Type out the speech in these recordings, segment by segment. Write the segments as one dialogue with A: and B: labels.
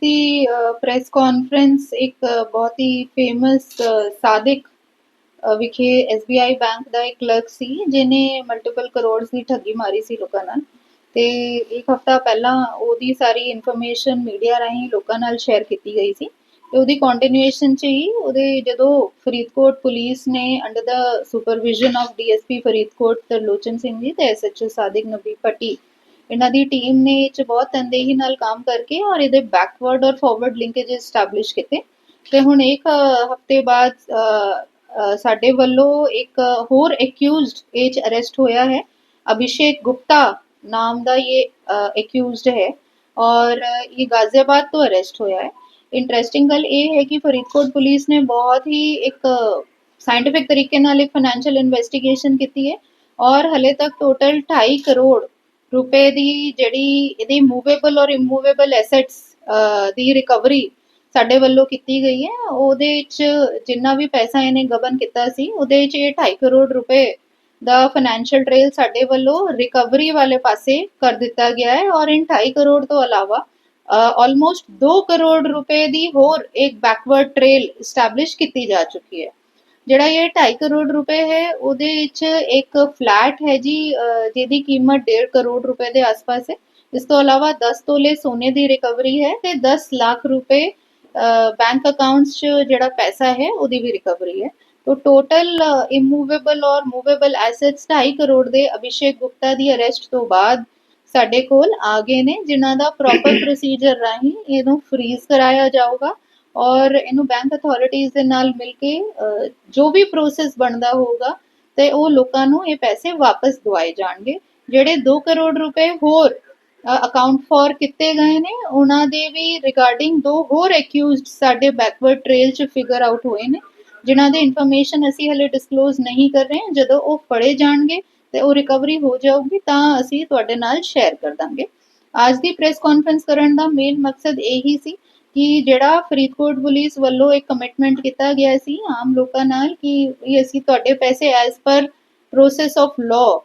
A: ਦੀ press conference ਇੱਕ ਬਹੁਤ ਹੀ famous Sadiq ਵਿਖੇ SBI ਬੈਂਕ ਦਾ ਇੱਕ ਕਲਰਕ ਸੀ ਜਿਨੇ ਮਲਟੀਪਲ ਕਰੋੜਸ ਦੀ ਠੱਗੀ ਮਾਰੀ ਸੀ ਲੋਕਾਂ ਨਾਲ। ਤੇ ਇੱਕ ਹਫਤਾ ਪਹਿਲਾਂ ਉਹਦੀ ਸਾਰੀ ਇਨਫੋਰਮੇਸ਼ਨ ਮੀਡੀਆ ਰਾਹੀਂ ਲੋਕਾਂ ਨਾਲ ਸ਼ੇਅਰ ਕੀਤੀ ਗਈ ਸੀ। ਤੇ ਉਹਦੀ ਕੰਟੀਨਿਊਏਸ਼ਨ ਚ ਹੀ ਉਹਦੇ ਜਦੋਂ ਫਰੀਦਕੋਟ ਪੁਲਿਸ ਨੇ under the supervision of DSP Faridkot Tarlochan Singh ji ਤੇ ਐਸਐਚਓ ਸਾਦਿਕ ਨਬੀ ਪੱਟੀ ਇਹਨਾਂ ਦੀ ਟੀਮ ਨੇ ਇਹ 'ਚ ਬਹੁਤ ਤਨਦੇਹੀ ਨਾਲ ਕੰਮ ਕਰਕੇ ਔਰ ਇਹਦੇ ਬੈਕਵਰਡ ਔਰ ਫਾਰਵਰਡ ਲਿੰਕੇजेस ਸਟੈਬਲਿਸ਼ ਕੀਤੇ। ਤੇ ਹੁਣ ਇੱਕ ਹਫ਼ਤੇ ਬਾਅਦ ਅ, ਅ, ਸਾਡੇ ਵੱਲੋਂ ਇੱਕ ਹੋਰ ਐਕਿਊਜ਼ਡ ਇਹ 'ਚ ਅਰੈਸਟ ਹੋਇਆ ਹੈ। ਅਭਿਸ਼ੇਕ ਗੁਪਤਾ ਨਾਮ ਦਾ ਇਹ ਐਕਿਊਜ਼ਡ ਹੈ ਔਰ ਇਹ ਗਾਜ਼ੀਆਬਾਦ ਤੋਂ ਅਰੈਸਟ ਹੋਇਆ ਹੈ। ਇੰਟਰਸਟਿੰਗ ਗੱਲ ਇਹ ਹੈ ਕਿ ਫਰੀਦਕੋਟ ਪੁਲਿਸ ਨੇ ਬਹੁਤ ਹੀ ਇੱਕ ਸਾਇੰਟਿਫਿਕ ਤਰੀਕੇ ਨਾਲ ਇੱਕ ਫਾਈਨੈਂਸ਼ੀਅਲ ਇਨਵੈਸਟੀਗੇਸ਼ਨ ਕੀਤੀ ਹੈ ਔਰ ਹਲੇ ਤੱਕ ਟੋਟਲ 2.5 ਕਰੋੜ ਰੁਪਏ ਦੀ ਜਿਹੜੀ ਇਹਦੀ ਮੂਵੇਬਲ ਔਰ ਇਮੂਵੇਬਲ ਐਸੈਟਸ ਦੀ ਰਿਕਵਰੀ ਸਾਡੇ ਵੱਲੋਂ ਕੀਤੀ ਗਈ ਹੈ। ਉਹਦੇ ਵਿੱਚ ਜਿੰਨਾ ਵੀ ਪੈਸਾ ਇਹਨੇ ਗਬਨ ਕੀਤਾ ਸੀ, ਉਹਦੇ ਵਿੱਚ ਇਹ 2.5 ਕਰੋੜ ਰੁਪਏ ਦਾ ਫਾਈਨੈਂਸ਼ੀਅਲ ਟ੍ਰੇਲ ਸਾਡੇ ਵੱਲੋਂ ਰਿਕਵਰੀ ਵਾਲੇ ਪਾਸੇ ਕਰ ਦਿੱਤਾ ਗਿਆ ਹੈ। ਔਰ ਇਨ 2.5 ਕਰੋੜ ਤੋਂ ਇਲਾਵਾ ਆਲਮੋਸਟ 2 ਕਰੋੜ ਰੁਪਏ ਦੀ ਹੋਰ ਇੱਕ ਬੈਕਵਰਡ ਟ੍ਰੇਲ ਸਟੈਬਲਿਸ਼ ਕੀਤੀ ਜਾ ਚੁੱਕੀ ਹੈ। ਜਿਹੜਾ ਇਹ 2.5 ਕਰੋੜ ਰੁਪਏ ਹੈ, ਉਹਦੇ ਵਿੱਚ ਇੱਕ ਫਲੈਟ ਹੈ ਜੀ ਜਿਹਦੀ ਕੀਮਤ 1.5 ਕਰੋੜ ਰੁਪਏ ਦੇ ਆਸ-ਪਾਸ ਹੈ। ਇਸ ਤੋਂ ਇਲਾਵਾ 10 ਤੋਲੇ ਸੋਨੇ ਦੀ ਰਿਕਵਰੀ ਹੈ ਤੇ 10 ਲੱਖ ਰੁਪਏ ਬੈਂਕ ਅਕਾਊਂਟਸ 'ਚ ਜਿਹੜਾ ਪੈਸਾ ਹੈ, ਉਹਦੀ ਵੀ ਰਿਕਵਰੀ ਹੈ। ਤੋ ਟੋਟਲ ਇਮੂਵੇਬਲ ਔਰ ਮੂਵੇਬਲ ਐਸੈਟਸ 2.5 ਕਰੋੜ ਦੇ ਅਭਿਸ਼ੇਕ ਗੁਪਤਾ ਦੀ ਅਰੈਸਟ ਤੋਂ ਬਾਅਦ ਸਾਡੇ ਕੋਲ ਆ ਗਏ ਨੇ, ਜਿਨ੍ਹਾਂ ਦਾ ਪ੍ਰੋਪਰ ਪ੍ਰੋਸੀਜਰ ਰਾਹੀਂ ਇਹਨੂੰ ਫ੍ਰੀਜ਼ ਕਰਾਇਆ ਜਾਊਗਾ। ਔਰ ਇਹਨੂੰ ਬੈਂਕ ਅਥਾਰਟੀਜ਼ ਦੇ ਨਾਲ ਮਿਲ ਕੇ ਜੋ ਵੀ ਪ੍ਰੋਸੈਸ ਬਣਦਾ ਹੋਊਗਾ, ਤੇ ਉਹ ਲੋਕਾਂ ਨੂੰ ਇਹ ਪੈਸੇ ਵਾਪਸ ਦਵਾਏ ਜਾਣਗੇ, ਜਿਹੜੇ 2 ਕਰੋੜ ਰੁਪਏ ਹੋਰ ਅਕਾਊਂਟ ਫॉर ਕੀਤੇ ਗਏ ਨੇ, ਉਹਨਾਂ ਦੇ ਵੀ ਰਿਗਾਰਡਿੰਗ ਦੋ ਹੋਰ ਐਕਿਊਜ਼ਡ ਸਾਡੇ ਬੈਕਵਰਡ ਟ੍ਰੇਲ 'ਚ ਫਿਗਰ ਆਊਟ ਹੋਏ ਨੇ, ਜਿਨ੍ਹਾਂ ਦੇ ਇਨਫੋਰਮੇਸ਼ਨ ਅਸੀਂ ਹਲੇ ਡਿਸਕਲੋਜ਼ ਨਹੀਂ ਕਰ ਰਹੇ, ਜਦੋਂ ਉਹ ਫੜੇ ਜਾਣਗੇ ਤੇ ਉਹ ਰਿਕਵਰੀ ਹੋ ਜਾਊਗੀ, ਤਾਂ ਅਸੀਂ ਤੁਹਾਡੇ ਨਾਲ ਸ਼ੇਅਰ ਕਰ ਦਾਂਗੇ। ਅੱਜ ਦੀ ਪ੍ਰੈਸ ਕਾਨਫਰੰਸ ਕਰਨ ਦਾ ਮੇਨ ਮਕਸਦ ਇਹੀ ਸੀ ਕਿ ਜਿਹੜਾ ਫਰੀਦਕੋਟ ਪੁਲਿਸ ਵੱਲੋਂ ਇੱਕ ਕਮਿਟਮੈਂਟ ਕੀਤਾ ਗਿਆ ਸੀ ਆਮ ਲੋਕਾਂ ਨਾਲ ਕਿ ਵੀ ਅਸੀਂ ਤੁਹਾਡੇ ਪੈਸੇ as per process of law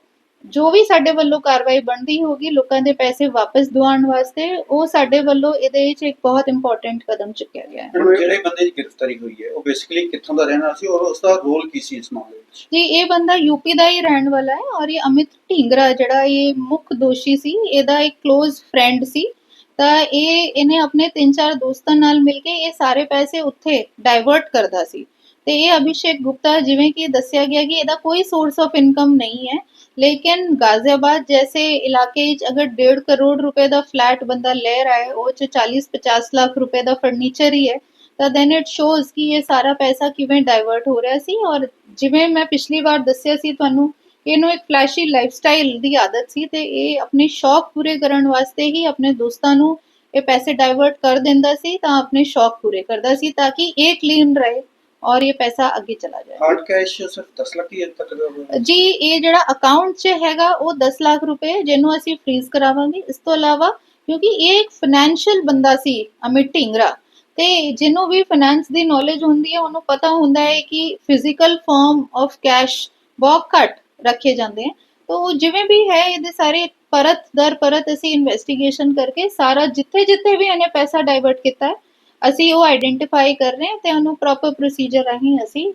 A: ਜੋ ਵੀ ਸਾਡੇ ਵੱਲੋਂ ਕਾਰਵਾਈ ਬਣਦੀ ਹੋਗੀ ਲੋਕਾਂ ਦੇ ਪੈਸੇ ਵਾਪਸ ਦਿਵਾਉਣ ਵਾਸਤੇ ਉਹ ਸਾਡੇ ਵੱਲੋਂ ਇਹਦੇ ਵਿੱਚ ਇੱਕ ਬਹੁਤ ਇੰਪੋਰਟੈਂਟ ਕਦਮ ਚੁੱਕਿਆ ਗਿਆ ਹੈ।
B: ਹੁਣ ਜਿਹੜੇ ਬੰਦੇ ਦੀ ਗ੍ਰਿਫਤਾਰੀ ਹੋਈ ਹੈ ਉਹ ਬੇਸਿਕਲੀ ਕਿੱਥੋਂ ਦਾ ਰਹਿਣ ਵਾਲਾ ਸੀ ਔਰ ਉਸ ਦਾ ਰੋਲ ਕੀ ਸੀ ਇਸ ਮਾਮਲੇ ਵਿੱਚ?
A: ਜੀ ਇਹ ਬੰਦਾ ਯੂਪੀ ਦਾ ਹੀ ਰਹਿਣ ਵਾਲਾ ਹੈ ਔਰ ਇਹ ਅਮਿਤ ਢੀਂਗਰਾ ਜਿਹੜਾ ਇਹ ਮੁੱਖ ਦੋਸ਼ੀ ਸੀ ਇਹਦਾ ਇੱਕ ক্লোਜ਼ ਫਰੈਂਡ ਸੀ। ਤਾਂ ਇਹ ਇਹਨੇ ਆਪਣੇ ਤਿੰਨ ਚਾਰ ਦੋਸਤਾਂ ਨਾਲ ਮਿਲ ਕੇ ਇਹ ਸਾਰੇ ਪੈਸੇ ਉੱਥੇ ਡਾਈਵਰਟ ਕਰਦਾ ਸੀ। ਤੇ ਇਹ ਅਭਿਸ਼ੇਕ ਗੁਪਤਾ ਜਿਵੇਂ ਕਿ ਦੱਸਿਆ ਗਿਆ ਕਿ ਇਹਦਾ ਕੋਈ ਸੋਰਸ ਆਫ ਇਨਕਮ ਨਹੀਂ ਹੈ, ਲੇਕਿਨ ਗਾਜ਼ੀਆਬਾਦ ਜੈਸੇ ਇਲਾਕੇ ਵਿੱਚ ਅਗਰ 1.5 ਕਰੋੜ ਰੁਪਏ ਦਾ ਫਲੈਟ ਬੰਦਾ ਲੈ ਰਿਹਾ ਹੈ, ਉਹ ਚ 40-50 ਲੱਖ ਰੁਪਏ ਦਾ ਫਰਨੀਚਰ ਹੀ ਹੈ, ਤਾਂ ਦੈਨ ਇਟ ਸ਼ੋਜ਼ ਕਿ ਇਹ ਸਾਰਾ ਪੈਸਾ ਕਿਵੇਂ ਡਾਇਵਰਟ ਹੋ ਰਿਹਾ ਸੀ ਔਰ ਜਿਵੇਂ ਮੈਂ ਪਿਛਲੀ ਵਾਰ ਦੱਸਿਆ ਸੀ ਤੁਹਾਨੂੰ ਇਹਨੂੰ ਇੱਕ ਫਲੈਸ਼ੀ ਲਾਈਫਸਟਾਈਲ ਦੀ ਆਦਤ ਸੀ ਤੇ ਇਹ ਆਪਣੇ ਸ਼ੌਕ ਪੂਰੇ ਕਰਨ ਵਾਸਤੇ ਹੀ ਆਪਣੇ ਦੋਸਤਾਂ ਨੂੰ ਇਹ ਪੈਸੇ ਡਾਇਵਰਟ ਕਰ ਦਿੰਦਾ ਸੀ ਤਾਂ ਆਪਣੇ ਸ਼ੌਕ ਪੂਰੇ ਕਰਦਾ ਸੀ ਤਾਂ ਕਿ ਇਹ ਕਲੀਨ ਰਹੇ ਔਰ ਇਹ ਪੈਸਾ ਅੱਗੇ ਚਲਾ ਜਾਏ
B: ਹਾਰਡ ਕੈਸ਼ ਸਿਰਫ 10 ਲੱਖ ਹੀ ਤੱਕ।
A: ਜੀ ਇਹ ਜਿਹੜਾ ਅਕਾਊਂਟ 'ਚ ਹੈਗਾ ਉਹ 10 ਲੱਖ ਰੁਪਏ ਜਿਹਨੂੰ ਅਸੀਂ ਫ੍ਰੀਜ਼ ਕਰਾਵਾਂਗੇ ਇਸ ਤੋਂ ਇਲਾਵਾ ਕਿਉਂਕਿ ਇਹ ਇੱਕ ਫਾਈਨੈਂਸ਼ੀਅਲ ਬੰਦਾ ਸੀ ਅਮਿਤ ਢਿੰਗਰਾ ਤੇ ਜਿਹਨੂੰ ਵੀ ਫਾਈਨੈਂਸ ਦੀ ਨੌਲੇਜ ਹੁੰਦੀ ਹੈ ਉਹਨੂੰ ਪਤਾ ਹੁੰਦਾ ਹੈ ਕਿ ਫਿਜ਼ੀਕਲ ਫਾਰਮ ਆਫ ਕੈਸ਼ ਬਹੁਤ ਘੱਟ ਰੱਖੇ ਜਾਂਦੇ ਹਨ ਤੋ ਜਿਵੇਂ ਵੀ ਹੈ ਇਹਦੇ ਸਾਰੇ ਪਰਤ ਦਰ ਪਰਤ ਅਸੀਂ ਇਨਵੈਸਟੀਗੇਸ਼ਨ ਕਰਕੇ ਸਾਰਾ ਜਿੱਥੇ ਜਿੱਥੇ ਵੀ ਇਹਨੇ ਪੈਸਾ ਡਾਇਵਰਟ ਕੀਤਾ ਹੈ ਅਸੀਂ ਉਹ ਆਇਡੈਂਟੀਫਾਈ ਕਰ ਰਹੇ ਹਾਂ ਤੇ ਉਹਨੂੰ ਪ੍ਰੋਪਰ ਪ੍ਰੋਸੀਜਰ ਰਾਹੀਂ ਅਸੀਂ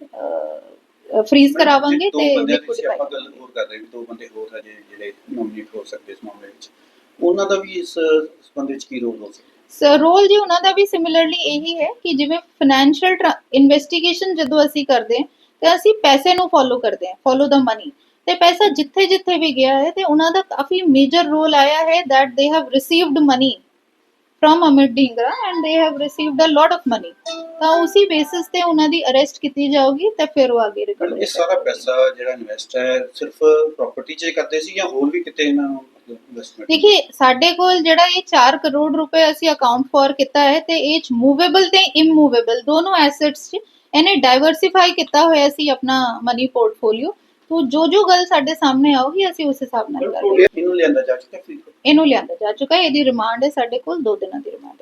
A: ਫ੍ਰੀਜ਼ ਕਰਾਵਾਂਗੇ ਤੇ
B: ਆਪਾਂ ਗੱਲ ਹੋਰ ਕਰ ਰਹੇ ਵੀ ਦੋ ਬੰਦੇ ਹੋਰ ਹਜੇ ਜਿਹੜੇ ਨੋਮੀਨੇਟ ਹੋ ਸਕਦੇ ਇਸ ਮਾਮਲੇ ਵਿੱਚ ਉਹਨਾਂ ਦਾ ਵੀ ਇਸ ਸੰਬੰਧ ਵਿੱਚ ਕੀ ਰੋਲ ਹੋ ਸਕਦਾ?
A: ਸਰ ਰੋਲ ਜੀ ਉਹਨਾਂ ਦਾ ਵੀ ਸਿਮਿਲਰਲੀ ਇਹੀ ਹੈ ਕਿ ਜਿਵੇਂ ਫਾਈਨੈਂਸ਼ੀਅਲ ਇਨਵੈਸਟੀਗੇਸ਼ਨ ਜਦੋਂ ਅਸੀਂ ਕਰਦੇ ਹਾਂ ਤੇ ਅਸੀਂ ਪੈਸੇ ਨੂੰ ਫੋਲੋ ਕਰਦੇ ਹਾਂ ਫੋਲੋ ਦਾ ਮਨੀ ਤੇ ਪੈਸਾ ਜਿੱਥੇ ਜਿੱਥੇ ਵੀ ਗਿਆ ਹੈ ਤੇ ਉਹਨਾਂ ਦਾ ਕਾਫੀ ਮੇਜਰ ਰੋਲ ਆਇਆ ਹੈ that they have received money from Amit Dhingra and they have received a lot of money. ਤਾਂ ਉਸੇ ਬੇਸਿਸ ਤੇ ਉਹਨਾਂ ਦੀ ਅਰੈਸਟ ਕੀਤੀ ਜਾਊਗੀ ਤੇ ਫਿਰ ਉਹ ਅੱਗੇ ਰਿਕਵਰ
B: ਇਹ ਸਾਰਾ ਪੈਸਾ ਜਿਹੜਾ ਇਨਵੈਸਟ ਹੈ ਸਿਰਫ ਪ੍ਰਾਪਰਟੀ 'ਚ ਕਰਦੇ ਸੀ ਜਾਂ ਹੋਰ ਵੀ ਕਿਤੇ ਇਹਨਾਂ ਨੂੰ ਇਨਵੈਸਟਮੈਂਟ
A: ਦੇਖिए ਸਾਡੇ ਕੋਲ ਜਿਹੜਾ ਇਹ 4 ਕਰੋੜ ਰੁਪਏ ਅਸੀਂ ਅਕਾਊਂਟ ਫॉर ਕੀਤਾ ਹੈ ਤੇ ਇਹ ਚ ਮੂਵੇਬਲ ਤੇ ਇਮੂਵੇਬਲ ਦੋਨੋਂ ਐਸੈਟਸ ਚ ਇਹਨੇ ਡਾਈਵਰਸਿਫਾਈ ਕੀਤਾ ਹੋਇਆ ਸੀ ਆਪਣਾ ਮਨੀ ਪੋਰਟਫੋਲੀਓ ਤੋਂ ਜੋ ਜੋ ਗੱਲ ਸਾਡੇ ਸਾਹਮਣੇ ਆਊਗੀ ਅਸੀਂ ਉਸ ਹਿਸਾਬ ਨਾਲ ਕਰਾਂਗੇ
B: ਇਹਨੂੰ ਲਿਆਂਦਾ ਜਾ ਚੁੱਕਾ ਫਰੀਦਕੋਟ
A: ਇਹਨੂੰ ਲਿਆਂਦਾ ਜਾ ਚੁੱਕਾ ਇਹਦੀ ਰਿਮਾਂਡ ਹੈ ਸਾਡੇ ਕੋਲ 2 ਦਿਨਾਂ ਦੀ ਰਿਮਾਂਡ